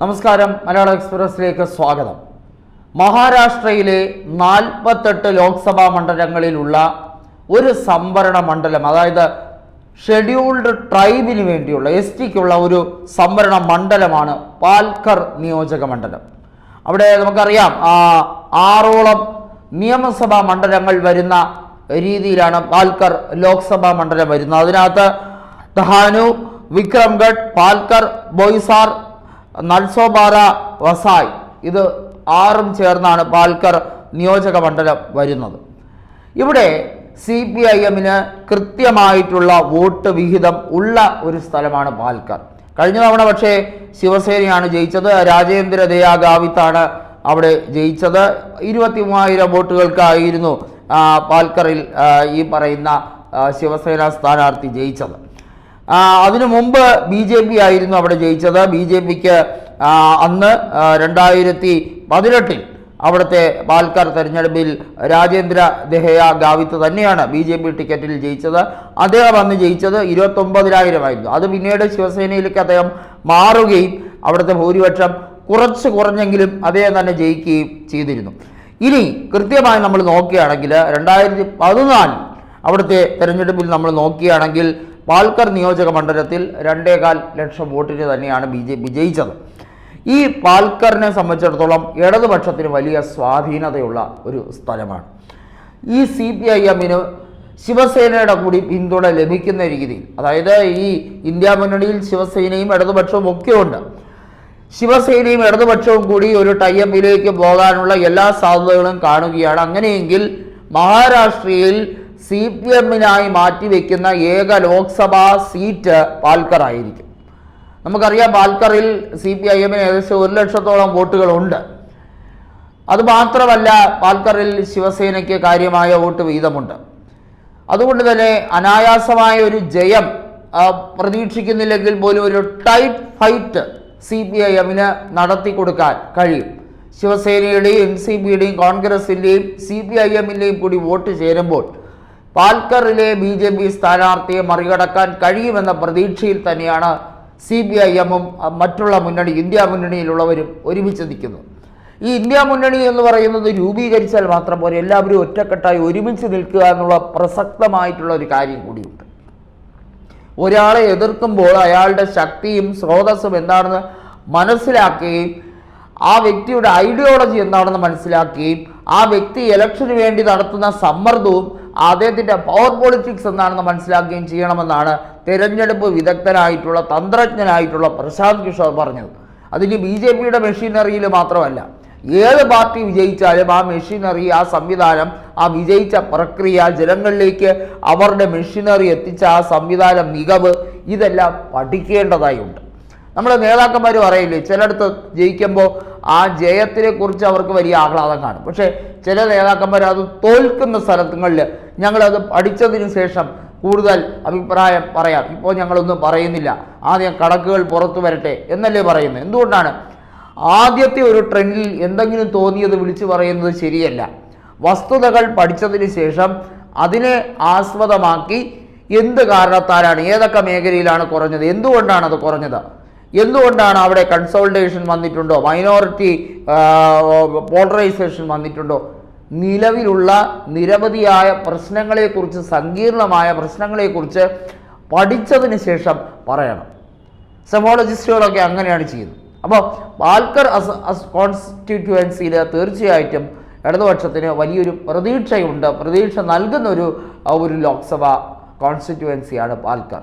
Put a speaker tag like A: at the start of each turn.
A: നമസ്കാരം. മലയാള എക്സ്പ്രസിലേക്ക് സ്വാഗതം. മഹാരാഷ്ട്രയിലെ നാൽപ്പത്തെട്ട് ലോക്സഭാ മണ്ഡലങ്ങളിലുള്ള ഒരു സംവരണ മണ്ഡലം അതായത് ഷെഡ്യൂൾഡ് ട്രൈബിന് വേണ്ടിയുള്ള എസ് ടിക്കുള്ള ഒരു സംവരണ മണ്ഡലമാണ് പാൽക്കർ നിയോജക മണ്ഡലം. അവിടെ നമുക്കറിയാം ആറോളം നിയമസഭാ മണ്ഡലങ്ങൾ വരുന്ന രീതിയിലാണ് പാൽക്കർ ലോക്സഭാ മണ്ഡലം വരുന്നത്. അതിനകത്ത് ധാനു വിക്രംഗഡ് പാൽക്കർ ബോയ്സാർ നൽസോബാറ വസായ്. ഇത് ആറും ചേർന്നാണ് പാൽക്കർ നിയോജക മണ്ഡലം വരുന്നത്. ഇവിടെ സി പി ഐ എമ്മിന് കൃത്യമായിട്ടുള്ള വോട്ട് വിഹിതം ഉള്ള ഒരു സ്ഥലമാണ് പാൽക്കർ കഴിഞ്ഞ തവണ പക്ഷേ ശിവസേനയാണ് ജയിച്ചത്. രാജേന്ദ്ര ദയാ ഗാവിത്താണ് അവിടെ ജയിച്ചത്. ഇരുപത്തി മൂവായിരം വോട്ടുകൾക്കായിരുന്നു പാൽക്കറിൽ ഈ പറയുന്ന ശിവസേന സ്ഥാനാർത്ഥി ജയിച്ചത്. അതിനു മുമ്പ് ബി ജെ പി ആയിരുന്നു അവിടെ ജയിച്ചത്. ബി ജെ പിക്ക് അന്ന് രണ്ടായിരത്തി പതിനെട്ടിൽ അവിടുത്തെ പാൽക്കാർ തെരഞ്ഞെടുപ്പിൽ രാജേന്ദ്ര ദഹയ ഗാവിത്ത് തന്നെയാണ് ബി ജെ പി ടിക്കറ്റിൽ ജയിച്ചത്. അദ്ദേഹം അന്ന് ജയിച്ചത് ഇരുപത്തൊമ്പതിനായിരമായിരുന്നു. അത് പിന്നീട് ശിവസേനയിലേക്ക് അദ്ദേഹം മാറുകയും അവിടുത്തെ ഭൂരിപക്ഷം കുറച്ച് കുറഞ്ഞെങ്കിലും അദ്ദേഹം തന്നെ ജയിക്കുകയും ചെയ്തിരുന്നു. ഇനി കൃത്യമായി നമ്മൾ നോക്കുകയാണെങ്കിൽ രണ്ടായിരത്തി പതിനാലിൽ അവിടുത്തെ തെരഞ്ഞെടുപ്പിൽ നമ്മൾ നോക്കുകയാണെങ്കിൽ പാൽക്കർ നിയോജക മണ്ഡലത്തിൽ രണ്ടേകാൽ ലക്ഷം വോട്ടിന് തന്നെയാണ് ബി ജെ പി ജയിച്ചത്. ഈ പാൽക്കറിനെ സംബന്ധിച്ചിടത്തോളം ഇടതുപക്ഷത്തിന് വലിയ സ്വാധീനതയുള്ള ഒരു സ്ഥലമാണ്. ഈ സി പി ഐ എമ്മിന് ശിവസേനയുടെ കൂടി പിന്തുണ ലഭിക്കുന്ന രീതിയിൽ അതായത് ഈ ഇന്ത്യ മുന്നണിയിൽ ശിവസേനയും ഇടതുപക്ഷവും ഒക്കെ ഉണ്ട് ശിവസേനയും ഇടതുപക്ഷവും കൂടി ഒരു ടൈപ്പിലേക്ക് പോകാനുള്ള എല്ലാ സാധ്യതകളും കാണുകയാണ്. അങ്ങനെയെങ്കിൽ മഹാരാഷ്ട്രയിൽ സി പി എമ്മിനായി മാറ്റിവെക്കുന്ന ഏക ലോക്സഭാ സീറ്റ് പാൽക്കർ ആയിരിക്കും നമുക്കറിയാം പാൽക്കറിൽ സി പി ഐ എമ്മിന് ഏകദേശം ഒരു ലക്ഷത്തോളം വോട്ടുകളുണ്ട്. അതുമാത്രമല്ല പാൽക്കറിൽ ശിവസേനയ്ക്ക് കാര്യമായ വോട്ട് വീതമുണ്ട്. അതുകൊണ്ട് തന്നെ അനായാസമായ ഒരു ജയം പ്രതീക്ഷിക്കുന്നില്ലെങ്കിൽ പോലും ഒരു tight fight C P I എമ്മിന് നടത്തി കൊടുക്കാൻ കഴിയും. ശിവസേനയുടെയും എൻ സി പിയുടെയും കോൺഗ്രസിന്റെയും സി പി ഐ എമ്മിന്റെയും കൂടി വോട്ട് ചേരുമ്പോൾ പാൽക്കറിലെ ബി ജെ പി സ്ഥാനാർത്ഥിയെ മറികടക്കാൻ കഴിയുമെന്ന പ്രതീക്ഷയിൽ തന്നെയാണ് സി പി ഐ എമ്മും മറ്റുള്ള മുന്നണി ഇന്ത്യ മുന്നണിയിലുള്ളവരും ഒരുമിച്ച് നിൽക്കുന്നത്. ഈ ഇന്ത്യ മുന്നണി എന്ന് പറയുന്നത് രൂപീകരിച്ചാൽ മാത്രം പോരെ എല്ലാവരും ഒറ്റക്കെട്ടായി ഒരുമിച്ച് നിൽക്കുക എന്നുള്ള പ്രസക്തമായിട്ടുള്ള ഒരു കാര്യം കൂടിയുണ്ട്. ഒരാളെ എതിർക്കുമ്പോൾ അയാളുടെ ശക്തിയും സ്രോതസ്സും എന്താണെന്ന് മനസ്സിലാക്കുകയും ആ വ്യക്തിയുടെ ഐഡിയോളജി എന്താണെന്ന് മനസ്സിലാക്കുകയും ആ വ്യക്തി ഇലക്ഷന് വേണ്ടി നടത്തുന്ന സമ്മർദ്ദവും അദ്ദേഹത്തിന്റെ പവർ പോളിറ്റിക്സ് എന്താണെന്ന് മനസ്സിലാക്കുകയും ചെയ്യണമെന്നാണ് തെരഞ്ഞെടുപ്പ് വിദഗ്ധനായിട്ടുള്ള തന്ത്രജ്ഞനായിട്ടുള്ള പ്രശാന്ത് കിഷോർ പറഞ്ഞത്. അതിന് ബി ജെ പിയുടെ മെഷീനറിയിൽ മാത്രമല്ല ഏത് പാർട്ടി വിജയിച്ചാലും ആ മെഷീനറി ആ സംവിധാനം ആ വിജയിച്ച പ്രക്രിയ ജനങ്ങളിലേക്ക് അവരുടെ മെഷീനറി എത്തിച്ച ആ സംവിധാനം മികവ് ഇതെല്ലാം പഠിക്കേണ്ടതായുണ്ട്. നമ്മുടെ നേതാക്കന്മാർ പറയില്ലേ ചിലയിടത്ത് ജയിക്കുമ്പോൾ ആ ജയത്തിനെ കുറിച്ച് അവർക്ക് വലിയ ആഹ്ലാദം കാണും. പക്ഷേ ചില നേതാക്കന്മാർ അത് തോൽക്കുന്ന സ്ഥലങ്ങളിൽ ഞങ്ങളത് പഠിച്ചതിന് ശേഷം കൂടുതൽ അഭിപ്രായം പറയാം. ഇപ്പോൾ ഞങ്ങളൊന്നും പറയുന്നില്ല. ആദ്യം കണക്കുകൾ പുറത്തു വരട്ടെ എന്നല്ലേ പറയുന്നത്? എന്തുകൊണ്ടാണ്? ആദ്യത്തെ ഒരു ട്രെൻഡിൽ എന്തെങ്കിലും തോന്നിയത് വിളിച്ചു പറയുന്നത് ശരിയല്ല. വസ്തുതകൾ പഠിച്ചതിന് ശേഷം അതിനെ ആസ്പദമാക്കി എന്ത് കാരണത്താലാണ് ഏതൊക്കെ മേഖലയിലാണ് കുറഞ്ഞത് എന്തുകൊണ്ടാണ് അത് കുറഞ്ഞത്? എന്തുകൊണ്ടാണ് അവിടെ കൺസോൾട്ടേഷൻ വന്നിട്ടുണ്ടോ? മൈനോറിറ്റി പോളറൈസേഷൻ വന്നിട്ടുണ്ടോ? നിലവിലുള്ള നിരവധിയായ പ്രശ്നങ്ങളെക്കുറിച്ച് സങ്കീർണമായ പ്രശ്നങ്ങളെക്കുറിച്ച് പഠിച്ചതിന് ശേഷം പറയണം. സെമോളജിസ്റ്റുകളൊക്കെ അങ്ങനെയാണ് ചെയ്യുന്നത്. അപ്പോൾ പാൽക്കർ അസ് അസ് കോൺസ്റ്റിറ്റ്യുവൻസിയിൽ തീർച്ചയായിട്ടും ഇടതുപക്ഷത്തിന് വലിയൊരു പ്രതീക്ഷയുണ്ട്. പ്രതീക്ഷ നൽകുന്ന ഒരു ഒരു ലോക്സഭ കോൺസ്റ്റിറ്റ്യുവൻസിയാണ് പാൽക്കർ